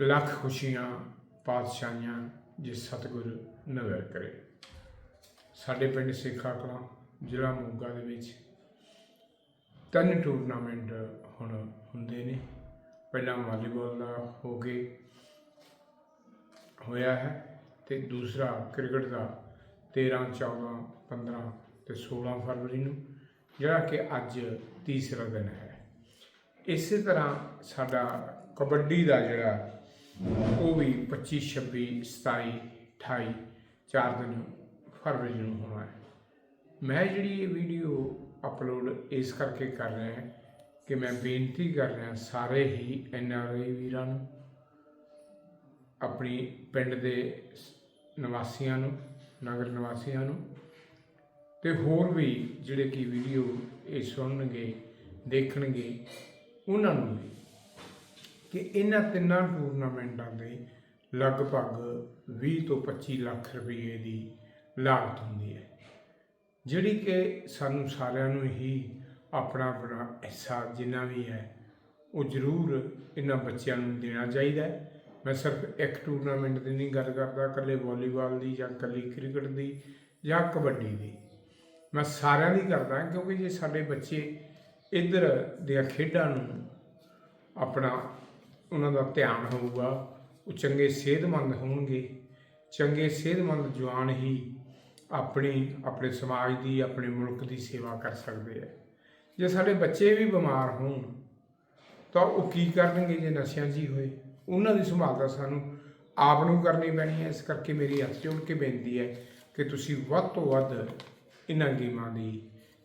ਲੱਖ ਖੁਸ਼ੀਆਂ ਪਾਤਸ਼ਾਹੀਆਂ ਜੇ ਸਤਿਗੁਰ ਨਜ਼ਰ ਕਰੇ। ਸਾਡੇ ਪਿੰਡ ਸੇਖਾ ਕਲਾਂ, ਜ਼ਿਲ੍ਹਾ ਮੋਗਾ ਦੇ ਵਿੱਚ ਤਿੰਨ ਟੂਰਨਾਮੈਂਟ ਹੁਣ ਹੁੰਦੇ ਨੇ। ਪਹਿਲਾ ਵਾਲੀਬਾਲ ਦਾ ਹੋ ਕੇ ਹੋਇਆ ਹੈ ਤੇ ਦੂਸਰਾ ਕ੍ਰਿਕਟ ਦਾ 13 14 15 ਤੇ 16 ਫਰਵਰੀ ਨੂੰ, ਜਿਹੜਾ ਕਿ ਅੱਜ ਤੀਸਰਾ ਦਿਨ ਹੈ। ਇਸੇ ਤਰ੍ਹਾਂ ਸਾਡਾ ਕਬੱਡੀ ਦਾ ਜਿਹੜਾ ਉਹ ਵੀ 25 26 27 28 ਚਾਰ ਦਿਨ ਫਰਵਰੀ ਨੂੰ ਹੋਣਾ ਹੈ। ਮੈਂ ਜਿਹੜੀ ਇਹ ਵੀਡੀਓ ਅਪਲੋਡ ਇਸ ਕਰਕੇ ਕਰ ਰਿਹਾ ਹਾਂ ਕਿ ਮੈਂ ਬੇਨਤੀ ਕਰ ਰਿਹਾ ਸਾਰੇ ਹੀ ਐੱਨ ਆਰ ਆਈ ਵੀਰਾਂ ਨੂੰ, ਆਪਣੀ ਪਿੰਡ ਦੇ ਨਿਵਾਸੀਆਂ ਨੂੰ, ਨਗਰ ਨਿਵਾਸੀਆਂ ਨੂੰ ਤੇ ਹੋਰ ਵੀ ਜਿਹੜੇ ਕਿ ਵੀਡੀਓ ਇਹ ਸੁਣਨਗੇ, ਦੇਖਣਗੇ, ਉਹਨਾਂ ਨੂੰ ਵੀ ਕਿ ਇਹਨਾਂ ਤਿੰਨਾਂ ਟੂਰਨਾਮੈਂਟਾਂ ਦੇ ਲਗਭਗ 20 ਤੋਂ 25 ਲੱਖ ਰੁਪਏ ਦੀ ਲਾਗਤ ਹੁੰਦੀ ਹੈ, ਜਿਹੜੀ ਕਿ ਸਾਨੂੰ ਸਾਰਿਆਂ ਨੂੰ ਹੀ ਆਪਣਾ ਆਪਣਾ ਹਿੱਸਾ ਜਿੰਨਾ ਵੀ ਹੈ, ਉਹ ਜ਼ਰੂਰ ਇਹਨਾਂ ਬੱਚਿਆਂ ਨੂੰ ਦੇਣਾ ਚਾਹੀਦਾ ਹੈ। ਮੈਂ ਸਿਰਫ ਇੱਕ ਟੂਰਨਾਮੈਂਟ ਦੀ ਨਹੀਂ ਗੱਲ ਕਰਦਾ, ਇਕੱਲੇ ਵਾਲੀਬਾਲ ਦੀ ਜਾਂ ਇਕੱਲੀ ਕ੍ਰਿਕਟ ਦੀ ਜਾਂ ਕਬੱਡੀ ਦੀ। ਮੈਂ ਸਾਰਿਆਂ ਦੀ ਕਰਦਾ ਕਿਉਂਕਿ ਜੇ ਸਾਡੇ ਬੱਚੇ ਇੱਧਰ ਦੀਆਂ ਖੇਡਾਂ ਨੂੰ ਆਪਣਾ ਉਹਨਾਂ ਦਾ ਧਿਆਨ ਹੋਊਗਾ, ਉਹ ਚੰਗੇ ਸਿਹਤਮੰਦ ਹੋਣਗੇ। ਚੰਗੇ ਸਿਹਤਮੰਦ ਜਵਾਨ ਹੀ ਆਪਣੀ, ਆਪਣੇ ਸਮਾਜ ਦੀ, ਆਪਣੇ ਮੁਲਕ ਦੀ ਸੇਵਾ ਕਰ ਸਕਦੇ ਆ। ਜੇ ਸਾਡੇ ਬੱਚੇ ਵੀ ਬਿਮਾਰ ਹੋਣ, ਤਾਂ ਉਹ ਕੀ ਕਰਨਗੇ ਜੇ ਨਸ਼ਿਆਂ 'ਚ ਹੀ ਹੋਏ? ਉਹਨਾਂ ਦੀ ਸੰਭਾਲ ਤਾਂ ਸਾਨੂੰ ਆਪ ਨੂੰ ਕਰਨੀ ਪੈਣੀ ਹੈ। ਇਸ ਕਰਕੇ ਮੇਰੀ ਹੱਥ ਜੋੜ ਕੇ ਬੇਨਤੀ ਹੈ ਕਿ ਤੁਸੀਂ ਵੱਧ ਤੋਂ ਵੱਧ ਇਹਨਾਂ ਗੇਮਾਂ ਦੀ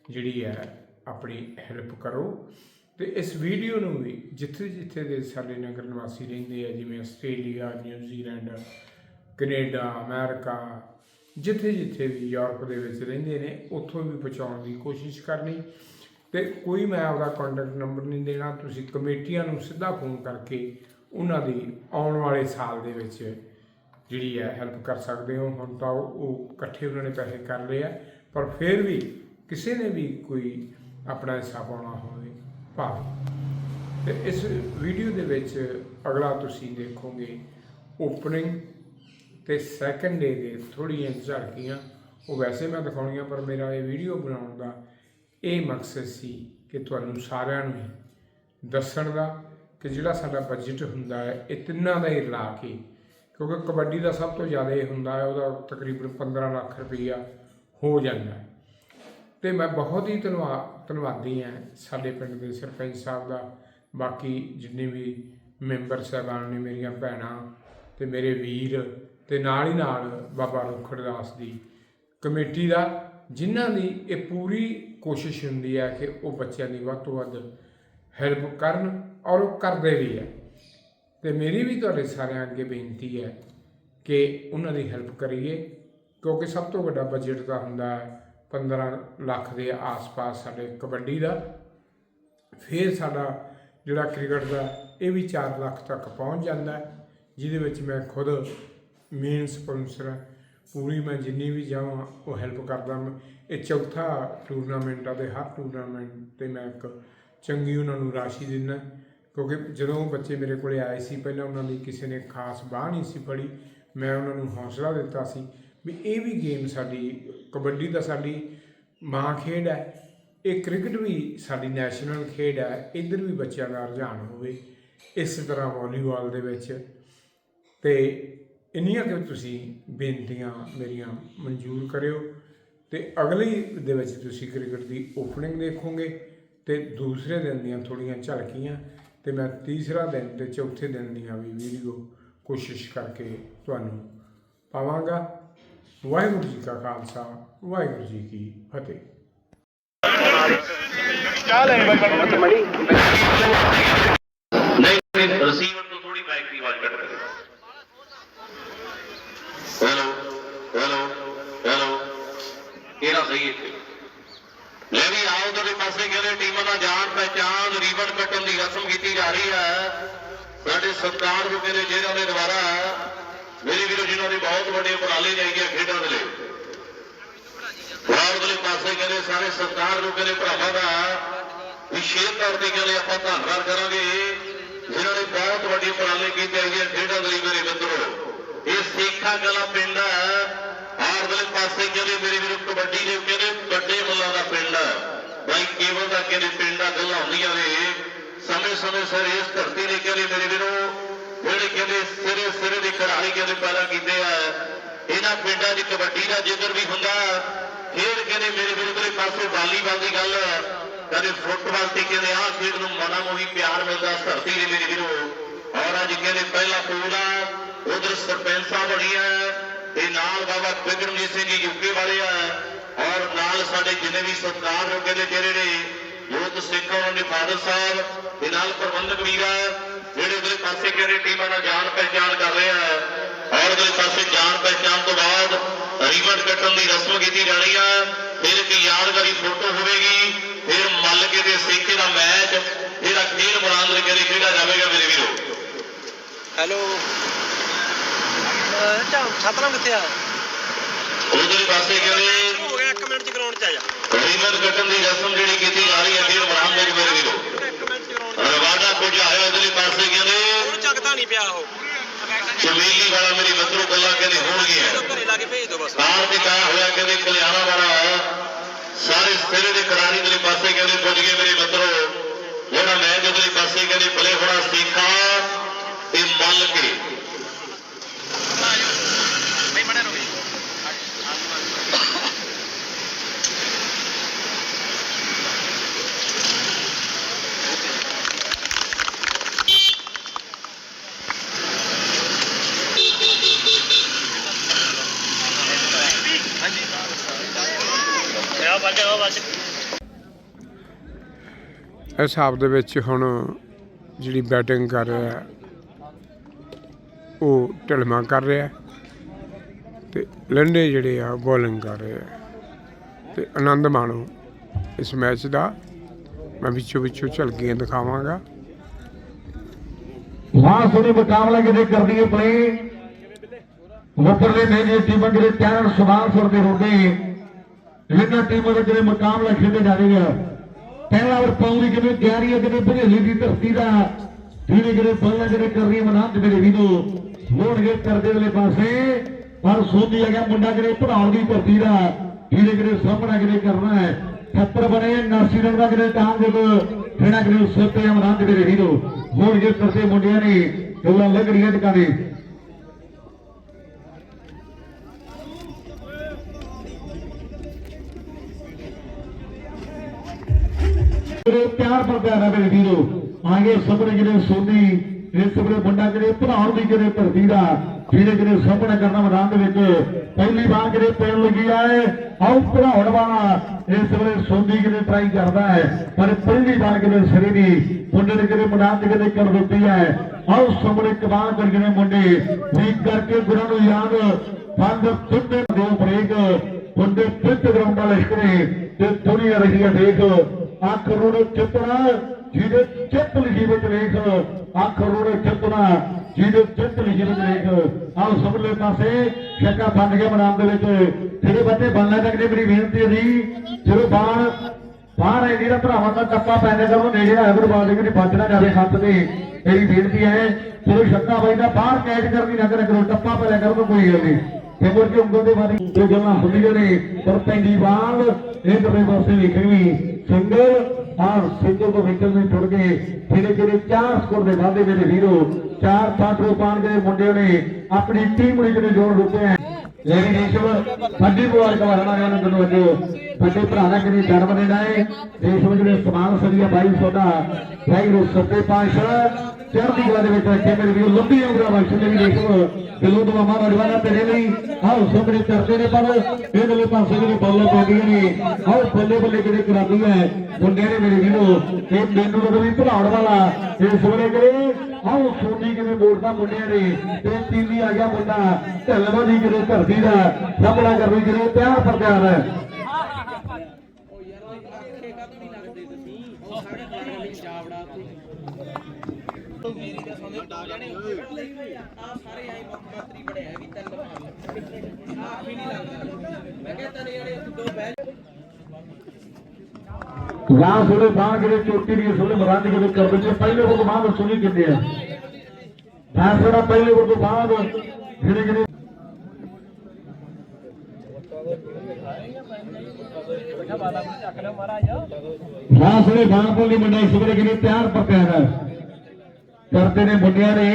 ਜਿਹੜੀ ਹੈ, ਆਪਣੀ ਹੈਲਪ ਕਰੋ। ਤੇ ਇਸ ਵੀਡੀਓ ਨੂੰ ਵੀ ਜਿੱਥੇ ਜਿੱਥੇ ਦੇ ਸਾਡੇ ਨਗਰ ਨਿਵਾਸੀ ਰਹਿੰਦੇ ਆ, ਜਿਵੇਂ ਆਸਟ੍ਰੇਲੀਆ ਨਿਊਜ਼ੀਲੈਂਡ ਕੈਨੇਡਾ, ਅਮਰੀਕਾ, ਜਿੱਥੇ ਜਿੱਥੇ ਵੀ ਯੂਰਪ ਦੇ ਵਿੱਚ ਰਹਿੰਦੇ ਨੇ, ਉੱਥੋਂ ਵੀ ਪਹੁੰਚਾਉਣ ਦੀ ਕੋਸ਼ਿਸ਼ ਕਰਨੀ। ਤੇ ਕੋਈ ਮੈਂ ਆਪਦਾ ਕੰਟੈਕਟ ਨੰਬਰ ਨਹੀਂ ਦੇਣਾ, ਤੁਸੀਂ ਕਮੇਟੀਆਂ ਨੂੰ ਸਿੱਧਾ ਫੋਨ ਕਰਕੇ ਉਹਨਾਂ ਦੀ ਆਉਣ ਵਾਲੇ ਸਾਲ ਦੇ ਵਿੱਚ ਜਿਹੜੀ ਹੈ ਹੈਲਪ ਕਰ ਸਕਦੇ ਹੋ। ਹੁਣ ਤਾਂ ਉਹ ਇਕੱਠੇ ਉਹਨਾਂ ਨੇ ਪੈਸੇ ਕਰ ਲਏ ਆ, ਪਰ ਫਿਰ ਵੀ ਕਿਸੇ ਨੇ ਵੀ ਕੋਈ ਆਪਣਾ ਹਿੱਸਾ ਪਾਉਣਾ ਹੋਵੇ ਭਾਵ। ਤੇ ਇਸ ਵੀਡੀਓ ਦੇ ਵਿੱਚ ਅਗਲਾ ਤੁਸੀਂ ਦੇਖੋਗੇ ਓਪਨਿੰਗ ਤੇ ਸੈਕੰਡ ਡੇ ਦੇ ਥੋੜੀਆਂ ਝਲਕੀਆਂ। ਉਹ ਵੈਸੇ ਮੈਂ ਦਿਖਾਉਣੀਆਂ, ਪਰ ਮੇਰਾ ਇਹ ਵੀਡੀਓ ਬਣਾਉਣ ਦਾ ਇਹ ਮਕਸਦ ਸੀ ਕਿ ਤੁਹਾਨੂੰ ਸਾਰਿਆਂ ਨੂੰ ਹੀ ਦੱਸਣ ਦਾ ਕਿ ਜਿਹੜਾ ਸਾਡਾ ਬਜਟ ਹੁੰਦਾ ਹੈ, ਇਹ ਤਿੰਨਾਂ ਦਾ ਹੀ ਰਲਾ ਕੇ, ਕਿਉਂਕਿ ਕਬੱਡੀ ਦਾ ਸਭ ਤੋਂ ਜ਼ਿਆਦਾ ਇਹ ਹੁੰਦਾ ਹੈ, ਉਹਦਾ ਤਕਰੀਬਨ 15 ਲੱਖ ਰੁਪਈਆ ਹੋ ਜਾਂਦਾ ਹੈ। ਤੇ ਮੈਂ ਬਹੁਤ ਹੀ ਧੰਨਵਾ, ਧੰਨਵਾਦੀ ਹਾਂ ਸਾਡੇ ਪਿੰਡ ਦੇ ਸਰਪੰਚ ਸਾਹਿਬ ਦਾ, ਬਾਕੀ ਜਿੰਨੇ ਵੀ ਮੈਂਬਰ ਸਾਹਿਬਾਨ ਨੇ ਮੇਰੀਆਂ ਭੈਣਾਂ ਤੇ ਮੇਰੇ ਵੀਰ ਤੇ ਨਾਲ ਹੀ ਨਾਲ ਬਾਬਾ ਰੁਖੜਦਾਸ ਦੀ ਕਮੇਟੀ ਦਾ, ਜਿਨ੍ਹਾਂ ਦੀ ਇਹ ਪੂਰੀ ਕੋਸ਼ਿਸ਼ ਹੁੰਦੀ ਹੈ ਕਿ ਉਹ ਬੱਚਿਆਂ ਦੀ ਵੱਧ ਤੋਂ ਵੱਧ ਹੈਲਪ ਕਰਨ ਔਰ ਉਹ ਕਰਦੇ ਵੀ ਹੈ। ਤੇ ਮੇਰੀ ਵੀ ਤੁਹਾਡੇ ਸਾਰਿਆਂ ਅੱਗੇ ਬੇਨਤੀ ਹੈ ਕਿ ਉਹਨਾਂ ਦੀ ਹੈਲਪ ਕਰੀਏ, ਕਿਉਂਕਿ ਸਭ ਤੋਂ ਵੱਡਾ ਬਜਟ ਦਾ ਹੁੰਦਾ ਹੈ 15 ਲੱਖ ਦੇ ਆਸ-ਪਾਸ ਸਾਡੇ ਕਬੱਡੀ ਦਾ। ਫਿਰ ਸਾਡਾ ਜਿਹੜਾ ਕ੍ਰਿਕਟ ਦਾ, ਇਹ ਵੀ 4 ਲੱਖ ਤੱਕ ਪਹੁੰਚ ਜਾਂਦਾ ਜਿਹਦੇ ਵਿੱਚ ਮੈਂ ਖੁਦ ਮੇਨ ਸਪਾਂਸਰ ਹਾਂ। ਪੂਰੀ ਮੈਂ ਜਿੰਨੀ ਵੀ ਜਾਵਾਂ, ਉਹ ਹੈਲਪ ਕਰਦਾ ਮੈਂ। ਇਹ ਚੌਥਾ ਟੂਰਨਾਮੈਂਟ ਆ ਤੇ ਹਰ ਟੂਰਨਾਮੈਂਟ ਤੇ ਮੈਂ ਇੱਕ ਚੰਗੀ ਉਹਨਾਂ ਨੂੰ ਰਾਸ਼ੀ ਦਿੰਦਾ ਕਿਉਂਕਿ ਜਦੋਂ ਬੱਚੇ ਮੇਰੇ ਕੋਲੇ ਆਏ ਸੀ, ਪਹਿਲਾਂ ਉਹਨਾਂ ਦੀ ਕਿਸੇ ਨੇ ਖਾਸ ਬਾਹ ਨਹੀਂ ਸੀ ਫੜੀ। ਮੈਂ ਉਹਨਾਂ ਨੂੰ ਹੌਸਲਾ ਦਿੱਤਾ ਸੀ ਵੀ ਇਹ ਵੀ ਗੇਮ ਸਾਡੀ, ਕਬੱਡੀ ਦਾ ਸਾਡੀ ਮਾਂ ਖੇਡ ਹੈ। ਇਹ ਕ੍ਰਿਕਟ ਵੀ ਸਾਡੀ ਨੈਸ਼ਨਲ ਖੇਡ ਹੈ। ਇੱਧਰ ਵੀ ਬੱਚਿਆਂ ਦਾ ਰੁਝਾਨ ਹੋਵੇ, ਇਸੇ ਤਰ੍ਹਾਂ ਵਾਲੀਬਾਲ ਦੇ ਵਿੱਚ। ਤੇ ਇੰਨੀਆਂ ਕਿ ਤੁਸੀਂ ਬੇਨਤੀਆਂ ਮੇਰੀਆਂ ਮਨਜ਼ੂਰ ਕਰਿਓ। ਤੇ ਅਗਲੀ ਦੇ ਵਿੱਚ ਤੁਸੀਂ ਕ੍ਰਿਕਟ ਦੀ ਓਪਨਿੰਗ ਦੇਖੋਗੇ ਤੇ ਦੂਸਰੇ ਦਿਨ ਦੀਆਂ ਥੋੜੀਆਂ ਝਲਕੀਆਂ ਤੇ ਮੈਂ ਤੀਸਰਾ ਦਿਨ ਤੇ ਚੌਥੇ ਦਿਨ ਦੀਆਂ ਵੀ ਵੀਡੀਓ ਕੋਸ਼ਿਸ਼ ਕਰਕੇ ਤੁਹਾਨੂੰ ਪਾਵਾਂਗਾ। ਵਾਹਿਗੁਰੂ ਜੀ ਕਾ ਖਾਲਸਾ, ਵਾਹਿਗੁਰੂ ਜੀ ਕੀ ਫਤਿਹ। ਨਹੀਂ ਨਹੀਂ ਰਿਸੀਵਰ ਤੋਂ ਥੋੜੀ ਮਾਈਕ ਦੀ ਆਵਾਜ਼ ਕੱਟ ਦੇ ਹੈਲੋ ਹੈਲੋ ਹੈਲੋ ਇਹ ਸਹੀ ਇੱਥੇ ਲੈ ਵੀ ਆਓ ਤੁਹਾਡੇ ਪਾਸੇ ਕਹਿੰਦੇ ਟੀਮਾਂ ਦਾ ਜਾਣ ਪਹਿਚਾਨ ਰੀਬਨ ਕੱਟਣ ਦੀ ਰਸਮ ਕੀਤੀ ਜਾ ਰਹੀ ਹੈ। ਸਾਡੇ ਸਰਕਾਰ ਨੂੰ ਕਹਿੰਦੇ ਜਿਹਨਾਂ ਦੇ ਦੁਆਰਾ ਮੇਰੇ ਵੀਰੋ ਜਿਹਨਾਂ ਦੇ ਬਹੁਤ ਵੱਡੇ ਉਪਰਾਲੇ ਲਈਏ ਖੇਡਾਂ ਦੇ ਲਈ। ਬਰਾਬਰ ਦੇ ਪਾਸੇ ਕਹਿੰਦੇ, ਸਾਰੇ ਸਰਕਾਰ ਨੂੰ ਕਹਿੰਦੇ, ਭਰਾਵਾਂ ਦਾ ਵਿਸ਼ੇਸ਼ ਤੌਰ ਤੇ ਕਹਿੰਦੇ ਆਪਾਂ ਧੰਨਵਾਦ ਕਰਾਂਗੇ ਜਿਹਨਾਂ ਨੇ ਬਹੁਤ ਵੱਡੇ ਉਪਰਾਲੇ ਕੀਤੇ ਹੈਗੇ ਖੇਡਾਂ ਦੇ ਲਈ ਮੇਰੇ ਮਿੱਤਰੋ। ਇਹ ਸੇਖਾ ਕਲਾ ਪਿੰਡ ਆਰ ਦੇ ਪਾਸੇ ਕਹਿੰਦੇ, ਮੇਰੇ ਵੀਰੋ, ਕਬੱਡੀ ਦੇ ਕਹਿੰਦੇ, ਵੱਡੇ ਮੁੱਲਾਂ ਦਾ ਪਿੰਡ ਬਾਈ ਕੇਵਲ ਦਾ ਕਹਿੰਦੇ, ਪਿੰਡ ਆ ਗੱਲਾਂ ਹੁੰਦੀਆਂ ਨੇ। ਸਮੇਂ ਸਮੇਂ ਸਰ ਇਸ ਧਰਤੀ ਨੇ ਕਹਿੰਦੇ, ਮੇਰੇ ਵੀਰੋ ਜਿਹੜੇ ਕਹਿੰਦੇ ਸਿਰੇ ਸਿਰੇ ਦੇ ਖਿਡਾਰੀ ਕਹਿੰਦੇ ਪੈਦਾ ਕੀਤੇ ਆ, ਇਹਨਾਂ ਪਿੰਡਾਂ 'ਚ ਕਬੱਡੀ ਦਾ ਜਿੱਧਰ ਵੀ ਹੁੰਦਾ। ਖੇਡ ਕਹਿੰਦੇ ਮੇਰੇ ਵੀਰੋ ਪਾਸੇ ਵਾਲੀਬਾਲ ਦੀ ਗੱਲ ਕਦੇ ਫੁੱਟਬਾਲ ਤੇ ਕਹਿੰਦੇ ਆਹ ਖੇਡ ਨੂੰ ਮਨਾ ਮੋਹੀ ਪਿਆਰ ਮਿਲਦਾ ਧਰਤੀ ਦੇ ਮੇਰੇ ਵੀਰੋ। ਔਰ ਅੱਜ ਕਹਿੰਦੇ ਪਹਿਲਾ ਪੂਲ ਆ ਉਧਰ ਸਰਪੰਚ ਸਾਹਿਬ ਬਣੀ ਤੇ ਨਾਲ ਬਾਬਾ ਬਿਕਰਮਜੀਤ ਸਿੰਘ ਜੀ ਯੂਕੇ ਵਾਲੇ ਆ। ਔਰ ਨਾਲ ਸਾਡੇ ਜਿੰਨੇ ਵੀ ਸਰਕਾਰ ਹੋ ਕਹਿੰਦੇ ਜਿਹੜੇ ਨੇ ਯੂਥ ਸਿੱਖ ਉਹਨਾਂ ਦੇ ਫਾਦਰ ਸਾਹਿਬ, ਤੇ ਨਾਲ ਪ੍ਰਬੰਧਕ ਵੀਰ ਆ। ਜਿਹੜੇ ਉਹਦੇ ਪਾਸੇ ਕਹਿੰਦੇ ਟੀਮਾਂ ਨਾਲ ਜਾਣ ਪਹਿਚਾਣ ਕਰ ਰਹੇ ਆ ਔਰ ਉਹਦੇ ਪਾਸੇ ਜਾਣ ਪਹਿਚਾਣ ਤੋਂ ਬਾਅਦ ਰੀਬਨ ਕੱਟਣ ਦੀ ਰਸਮ ਕੀਤੀ ਜਾਣੀ ਆ ਫਿਰ ਇੱਕ ਯਾਦਗਾਰੀ ਫੋਟੋ ਹੋਵੇਗੀ ਫਿਰ ਮੱਲ ਕੇ ਤੇ ਸੇਖੇ ਦਾ ਮੈਚ ਜਿਹੜਾ ਖੇਡ ਮੈਦਾਨ ਦੇ ਕਹਿੰਦੇ ਖੇਡਿਆ ਜਾਵੇਗਾ ਮੇਰੇ ਵੀਰੋ। ਹੈਲੋ। ਛਤਰਾ ਕਿੱਥੇ ਆ? ਉਧਰ ਪਾਸੇ ਕਹਿੰਦੇ ਹੋ ਗਿਆ 1 ਮਿੰਟ ਚ ਗਰਾਊਂਡ ਚ ਆ ਜਾ। ਰੀਬਨ ਕੱਟਣ ਦੀ ਰਸਮ ਜਿਹੜੀ ਕੀਤੀ ਜਾ ਰਹੀ ਹੈ ਖੇਡ ਮੈਦਾਨ ਦੇ ਵਿੱਚ ਮੇਰੇ ਵੀਰੋ 1 ਮਿੰਟ ਚ ਗਰਾਊਂਡ ਰਵਾਡਾ ਕੁਝ ਆਇਆ ਉਧਰਲੇ ਪਾਸੇ ਕਹਿੰਦੇ ਉਹਨੂੰ ਚੱਕਦਾ ਨਹੀਂ ਪਿਆ ਉਹ। ਚਮੇਲੀ ਵਾਲਾ ਮੇਰੀ ਮਿੱਤਰੋ ਗੱਲਾਂ ਕਹਿੰਦੇ ਹੋਣਗੇ ਇਹਨੂੰ ਘਰੇ ਲਾ ਕੇ ਭੇਜ ਦਿਓ ਬਸ। ਕਾਰ ਤੇ ਕਾਇਆ ਹੋਇਆ ਕਹਿੰਦੇ ਕਲਿਆਣਾ ਵਾਲਾ ਸਾਰੇ ਸਿਰੇ ਦੇ ਖਿਡਾਰੀ ਦੇ ਪਾਸੇ ਕਹਿੰਦੇ ਪੁੱਜ ਗਏ ਮੇਰੇ ਮਿੱਤਰੋ ਜਿਹੜਾ ਮੈਚ ਉਧਰਲੇ ਪਾਸੇ ਕਹਿੰਦੇ ਪਲੇ ਹੋਣਾ ਸੇਖਾ ਤੇ ਮੱਲ ਕੇ। ਆ ਆ ਵੱਜ ਇਸ ਹਿਸਾਬ ਦੇ ਵਿੱਚ ਹੁਣ ਜਿਹੜੀ ਬੈਟਿੰਗ ਕਰ ਰਿਹਾ ਉਹ ਢਲਮਾ ਕਰ ਰਿਹਾ ਤੇ ਲੰਡੇ ਜਿਹੜੇ ਆ ਬੋਲਿੰਗ ਕਰ ਰਹੇ ਆ ਤੇ ਆਨੰਦ ਮਾਣੋ ਇਸ ਮੈਚ ਦਾ। ਮੈਂ ਵਿੱਚੋਂ ਵਿੱਚੋਂ ਝਲਕੀਆਂ ਦਿਖਾਵਾਂਗਾ। ਵਾਹ ਸੋਹਣੀ ਮੁਕਾਬਲਾ ਕਿਤੇ ਕਰਦੀ ਹੈ ਪਲੇ ਉੱਪਰਲੇ ਮੇਜੇ ਟੀਮਾਂ ਜਿਹੜੇ ਤਿਆਰ ਸੁਭਾਨਪੁਰ ਦੇ ਹੁੰਦੇ ਇਹਨਾਂ ਟੀਮਾਂ ਦਾ ਜਿਹੜੇ ਮੁਕਾਬਲਾ ਖੇਡੇ ਜਾਵੇਗਾ ਪਹਿਲਾ ਵਾਰ ਪਾਉਂਦੀ ਕਿਵੇਂ ਤਿਆਰੀ ਹੈ ਕਿਤੇ ਭਜੇਲੀ ਦੀ ਧਰਤੀ ਦਾ, ਜਿਹੜੇ ਜਿਹੜੇ ਬੱਲਾ ਜਿਹੜੇ ਕਰ ਰਹੀ ਮਨਾਤ ਮੇਰੇ ਵੀਰੋ ਹੋਣਗੇ ਕਰਦੇ ਵਾਲੇ ਪਾਸੇ, ਪਰ ਸੋਧੀ ਆ ਗਿਆ ਮੁੰਡਾ ਜਿਹੜੇ ਪੜਾਉਣ ਦੀ ਧਰਤੀ ਦਾ, ਜਿਹੜੇ ਜਿਹੜੇ ਸਾਹਮਣਾ ਕਿਤੇ ਕਰਨਾ ਹੈ ਛੱਤਰ ਬਣੇ ਨਾਸੀ ਰੰਗ ਦਾ ਕਿਤੇ ਤਾਂ ਜਦੋਂ ਜਿਹੜਾ ਕਿਤੇ ਸੋਤੇ ਮਨਾਤ ਮੇਰੇ ਵੀਰੋ ਹੋਣਗੇ ਕਰਦੇ ਮੁੰਡਿਆਂ ਨੇ ਗੱਲਾਂ ਲੱਗ ਰਹੀਆਂ ਟਿਕਾਣੇ ਜਿਹੜੇ ਪਿਆਰ ਪਰ ਮੇਰੇ ਵੀਰੋ ਆਗੇ ਸਾਹਮਣੇ ਜਿਹੜੇ ਸੋਨੀ ਇਸ ਵੇਲੇ ਮੁੰਡਾ ਜਿਹੜੇ ਭਰਾਉਣ ਦੀ ਜਿਹੜੇ ਧਰਤੀ ਦਾ, ਜਿਹੜੇ ਜਿਹੜੇ ਸਾਹਮਣੇ ਕਰਨਾ ਮੈਦਾਨ ਦੇ ਵਿੱਚ ਪਹਿਲੀ ਵਾਰ ਜਿਹੜੇ ਪੈਣ ਲੱਗੀ ਆਏ ਆਉ ਭਰਾਉਣ ਵਾਲਾ ਇਸ ਵੇਲੇ ਸੋਨੀ ਕਿਤੇ ਟਰਾਈ ਕਰਦਾ ਹੈ, ਪਰ ਪਹਿਲੀ ਵਾਰ ਕਿਤੇ ਸਿਰੇ ਦੀ ਮੁੰਡੇ ਨੇ ਕਿਤੇ ਮੈਦਾਨ ਦੇ ਕਿਤੇ ਕਰ ਦਿੱਤੀ ਹੈ। ਆਉ ਸਾਹਮਣੇ ਕਮਾਲ ਕਰਕੇ ਨੇ ਮੁੰਡੇ ਵੀ ਕਰਕੇ ਗੁਰਾਂ ਨੂੰ ਯਾਦ ਬੰਦ ਤੁੰਡੇ ਦੋ ਬ੍ਰੇਕ ਮੁੰਡੇ ਪਿੱਟ ਗਰਾਊਂਡ ਵਾਲੇ ਇਸ਼ਕਰੇ ਤੇ ਦੁਨੀਆ ਰਹੀ ਹੈ ਦੇਖ। ਅੱਖ ਰੋੜੇ ਚਿੱਤਣਾ, ਜਿਹਦੇ ਚਿੱਤ ਲਿਖੀ ਵਿੱਚ ਵੇਖ। ਅੱਖ ਰੋੜੇ ਚਿੱਤਣਾ, ਜਿਹਦੇ ਚਿੱਤ ਲਿਖੀ ਵਿੱਚ ਵੇਖ। ਆਹ ਸਭਲੇ ਪਾਸੇ ਸ਼ੱਕਾ ਬਣ ਗਿਆ ਬਣਾਉਣ ਦੇ ਵਿੱਚ। ਜਿਹੜੇ ਬੱਚੇ ਬੰਨਾ ਤੱਕ ਦੀ ਮੇਰੀ ਬੇਨਤੀ ਹੈ ਜੀ, ਜਦੋਂ ਬਾਣ ਬਾਹਰ ਹੈ ਜਿਹੜਾ ਭਰਾਵਾਂ ਦਾ ਟੱਪਾ ਪੈਣੇ ਕਰੋ ਨੇੜੇ ਆਇਆ, ਫਿਰ ਬਾਲ ਦੇ ਬਚਣਾ ਜਾਵੇ ਹੱਥ ਤੇ। ਮੇਰੀ ਬੇਨਤੀ ਹੈ, ਜਦੋਂ ਸ਼ੱਕਾ ਬਾਈ ਦਾ ਬਾਹਰ ਕੈਚ ਕਰਨੀ ਨਾ ਕਰੇ ਕਰੋ, ਟੱਪਾ ਪੈਣਾ ਕਰੋ ਕੋਈ ਗੱਲ ਨਹੀਂ। ਖੇਬਰ ਕੇ ਉਂਗਲ ਦੇ ਵਾਰੀ ਇਹ ਗੱਲਾਂ ਹੁੰਦੀਆਂ ਨੇ। ਪਰ ਪੈਂਦੀ ਬਾਲ ਇਹ ਪਾਸੇ ਵੇਖਣੀ। ਸਿੰਗਲ ਆਹ ਸਿੰਗਲ ਤੋਂ ਵਿਕਲ ਨੇ ਟੁੱਟ ਗਏ ਜਿਹੜੇ ਜਿਹੜੇ ਚਾਰ ਸਕੋਰ ਦੇ ਵਾਧੇ ਮੇਰੇ ਵੀਰੋ, ਚਾਰ ਪੰਜ ਰੁਪਾਨ ਦੇ ਮੁੰਡਿਆਂ ਨੇ। ਆਪਣੀ ਟੀਮ ਨੂੰ ਜਿਹੜੇ ਜੋੜ ਦਿੱਤੇ ਹੈ ਲੈਰੀ ਰੇਸ਼ਮ ਵੱਡੀ ਬੁਆਰ ਕਵਾਣਾ ਨੇ ਉਹਨਾਂ ਨੂੰ ਅੱਜ। ਵੱਡੇ ਭਰਾ ਦਾ ਕਿਹਨੇ ਜਨਮ ਦੇਣਾ ਹੈ। ਦੇਸ਼ ਵਿੱਚ ਜਿਹੜੇ ਸਮਾਨ ਸਰੀਆ ਬਾਈ ਸੋਦਾ ਵਾਹਿਗੁਰੂ ਸੱਤੇ ਪਾਤਸ਼ਾਹ। ਚੜ੍ਹਦੀ ਕਲਾ ਦੇ ਵਿੱਚ ਰੱਖੇ ਮੇਰੇ ਵੀਰ, ਲੰਬੀ ਉਮਰਾਂ ਬਖਸ਼ੇ ਲਈ ਦੇਖੋ ਦਿਲੋਂ ਤੋਂ ਮਾਮਾ ਤੇਰੇ ਲਈ। ਆਓ, ਸਾਹਮਣੇ ਚਰਚੇ ਨੇ ਪਰ ਇਹ ਦਲੇ ਪਾਸੇ ਜਿਹੜੇ ਬੱਲੇ ਪੈਂਦੀਆਂ ਨੇ, ਆਓ, ਬੱਲੇ ਬੱਲੇ ਕਿਹੜੇ ਕਰਾਦੀ ਹੈ ਮੁੰਡਿਆਂ ਨੇ ਮੇਰੇ ਵੀਰੋ, ਇਹ ਮੈਨੂੰ ਤਾਂ ਵੀ ਭਲਾਉਣ ਵਾਲਾ ਇਸ ਵੇਲੇ ਕਿਹੜੇ ਆਓ, ਸੋਨੀ ਕਿਵੇਂ ਮੋੜਦਾ ਮੁੰਡਿਆਂ ਨੇ, ਤੇ ਤੀਵੀ ਆ ਗਿਆ ਮੁੰਡਾ, ਢਲਵਾ ਦੀ ਕਿਤੇ ਧਰਤੀ ਦਾ, ਸਾਹਮਣਾ ਕਰਨੀ ਜਿਹੜੇ ਪਿਆਰ ਹੈ ਗਾਂ ਸੋਲੇ ਬਾਣ ਜਿਹੜੇ ਚੋਟੀ ਦੀ ਸੋਲੇ ਮਰਾਂਦੀ ਜਿਹੜੇ ਕਰ ਦਿੰਦੇ ਆ, ਪਹਿਲੇ ਉਹ ਤੋਂ ਬਾਅਦ ਸੁਣੀ ਕਿੰਨੇ ਆ। ਫੈਸਲਾ ਪਹਿਲੇ ਉਹ ਤੋਂ ਬਾਅਦ ਜਿਹੜੇ ਜਿਹੜੇ ਲਾਸ ਦੇ ਬਾਣਪੁਰ ਦੀ ਮੁੰਡਾ ਇਸ ਵੇਲੇ ਕਿਨੇ ਤਿਆਰ ਪਰ ਤਿਆਰ ਹੈ। ਕਰਦੇ ਨੇ ਮੁੰਡਿਆਂ ਨੇ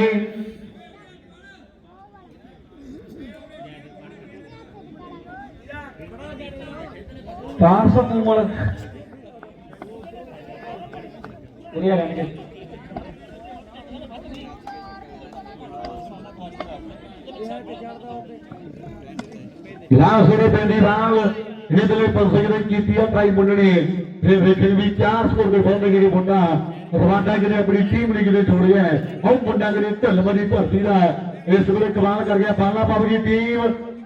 ਪਾਸ ਉਮਰ ਇਹ ਰਹਿਣਗੇ ਲਾਸ ਦੇ। ਪੈਂਦੀ ਰਾਮ ਇਹਦੇ ਲਈ ਪੰਸੇ ਨੇ ਕੀਤੀ ਆ ਟਰਾਈ ਮੁੰਡਣੇ ਫਿਰ ਵੇਖੇ ਵੀ ਚਾਰ ਸਕੋਰ ਦੇ ਬੰਦੇ ਜਿਹੜੇ ਮੁੰਡਾ ਰਵਾਂਡਾ ਜਿਹੜੇ ਆਪਣੀ ਟੀਮ ਲਈ ਜਿਹੜੇ ਛੋੜਿਆ ਉਹ ਮੁੰਡਾ ਜਿਹੜੇ ਢਲਮਦੀ ਭਰਤੀ ਦਾ ਇਸ ਵੇਲੇ ਕਮਾਲ ਕਰ ਗਿਆ ਪਾਲਾ ਪਾਪ ਦੀ ਟੀਮ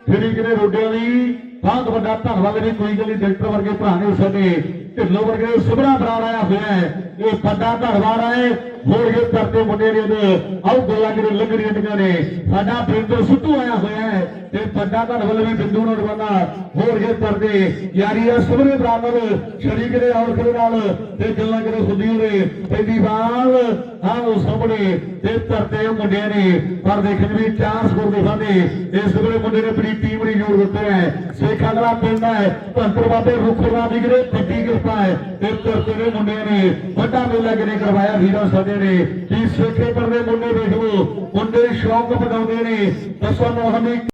ਜਿਹੜੀ ਕਿਤੇ ਰੋਡਿਆਂ ਦੀ ਬਹੁਤ ਵੱਡਾ ਧੰਨਵਾਦ ਵੀ ਕੋਈ ਗੱਲ ਨਹੀਂ, ਡਾਕਟਰ ਵਰਗੇ ਭਰਾ ਨੇ ਸਾਡੇ ਢਿੱਲੋਂ ਵਰਗੇ ਸੁਭਰਾ ਬਰਾੜ ਆਇਆ ਹੋਇਆ ਹੈ। ਇਹ ਵੱਡਾ ਧੰਨਵਾਦ ਹੈ ਹੋਰ ਇਹ ਕਰਦੇ ਮੁੰਡੇ ਨੇ ਉਹਦੇ ਜਿਹੜੇ ਲੱਗਣੀਆਂ ਟੀਆਂ ਨੇ। ਸਾਡਾ ਬਿੰਦੂ ਸੁੱਟੂ ਆਇਆ ਹੋਇਆ ਹੈ ਤੇ ਵੱਡਾ ਧੰਨਵਾਦ ਵੀ ਬਿੰਦੂ ਨੂੰ ਹੋਰ ਇਹ ਕਰਦੇ ਯਾਰੀ ਆ ਸੁਭਰੇ ਬਰਾੜ ਸ਼ਰੀਕ ਦੇ ਔਰ ਖੜੇ ਨਾਲ ਤੇ ਗੱਲਾਂ ਕਰੇ ਸੁਧੀਰ ਦੇ ਪਹਿਲੀ ਵਾਰ ਆਹ ਉਹ ਸਾਹਮਣੇ ਤੇ ਧਰਤੇ ਉਹ ਮੁੰਡਿਆਂ ਨੇ, ਪਰ ਦੇਖਣ ਵੀ ਚਾਰ ਸਕੋਰ ਦੇ ਸਾਹਮਣੇ ਇਸ ਵੇਲੇ ਮੁੰਡੇ ਨੇ ਆਪਣੀ ਟੀਮ ਲਈ ਜੋੜ ਦਿੱਤਾ ਹੈ। ਸੇਖ ਅਗਲਾ ਪਿੰਡ ਹੈ ਧੰਤਰ ਬਾਬੇ ਰੁਖਰਾ ਦੀ ਕਿਹੜੇ ਵੱਡੀ ਕਿਰਪਾ ਹੈ ਤੇ ਧਰਤੇ ਦੇ ਮੁੰਡਿਆਂ ਨੇ ਵੱਡਾ ਮੇਲਾ ਕਿਨੇ ਕਰਵਾਇਆ ਵੀਰਾਂ ਸਾਡੇ ਨੇ। ਕੀ ਸੇਖੇ ਪਰਦੇ ਮੁੰਡੇ ਵੇਖੋ, ਮੁੰਡੇ ਸ਼ੌਕ ਪਗਾਉਂਦੇ ਨੇ। ਦੱਸੋ ਨੂੰ ਹਮੀ